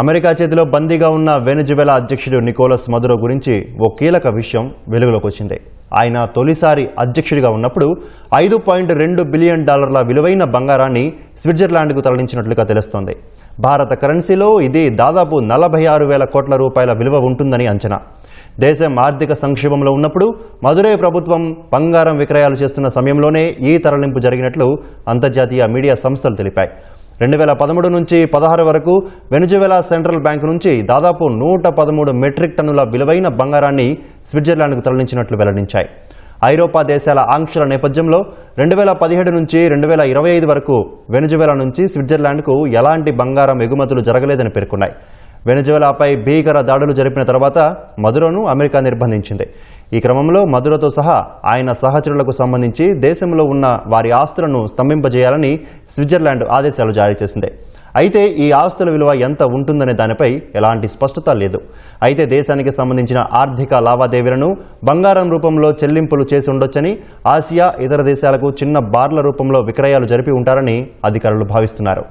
America చేతిలో బందీగా ఉన్న వెనుజువెలా అధ్యక్షుడు నికోలస్ మదురో గురించి ఓ కీలక విషయం వెలుగులోకి వచ్చింది. ఆయన తొలిసారి అధ్యక్షుడిగా ఉన్నప్పుడు ఐదు పాయింట్ రెండు బిలియన్ డాలర్ల విలువైన బంగారాన్ని స్విట్జర్లాండ్కు తరలించినట్లుగా తెలుస్తోంది. భారత కరెన్సీలో ఇది దాదాపు నలభై ఆరు వేల కోట్ల రూపాయల విలువ ఉంటుందని అంచనా. దేశం ఆర్థిక సంక్షేమంలో ఉన్నప్పుడు మదురై ప్రభుత్వం బంగారం విక్రయాలు చేస్తున్న సమయంలోనే ఈ తరలింపు జరిగినట్లు అంతర్జాతీయ మీడియా సంస్థలు తెలిపాయి. రెండు వేల పదమూడు నుంచి పదహారు వరకు వెనుజువెలా సెంట్రల్ బ్యాంక్ నుంచి దాదాపు నూట పదమూడు మెట్రిక్ టన్నుల విలువైన బంగారాన్ని స్విట్జర్లాండ్కు తరలించినట్లు వెల్లడించాయి. ఐరోపా దేశాల ఆంక్షల నేపథ్యంలో రెండు వేల పదిహేడు నుంచి రెండు వేల ఇరవై ఐదు వరకు వెనుజువెలా నుంచి స్విట్జర్లాండ్కు ఎలాంటి బంగారం ఎగుమతులు జరగలేదని పేర్కొన్నాయి. వెనజువలాపై భీకర దాడులు జరిపిన తర్వాత మధురను అమెరికా నిర్బంధించింది. ఈ క్రమంలో మధురతో సహా ఆయన సహచరులకు సంబంధించి దేశంలో ఉన్న వారి ఆస్తులను స్తంభింపజేయాలని స్విట్జర్లాండ్ ఆదేశాలు జారీ చేసింది. అయితే ఈ ఆస్తుల విలువ ఎంత ఉంటుందనే దానిపై ఎలాంటి స్పష్టత లేదు. అయితే దేశానికి సంబంధించిన ఆర్థిక లావాదేవీలను బంగారం రూపంలో చెల్లింపులు చేసి ఉండొచ్చని ఆసియా ఇతర దేశాలకు చిన్న బార్ల రూపంలో విక్రయాలు జరిపి ఉంటారని అధికారులు భావిస్తున్నారు.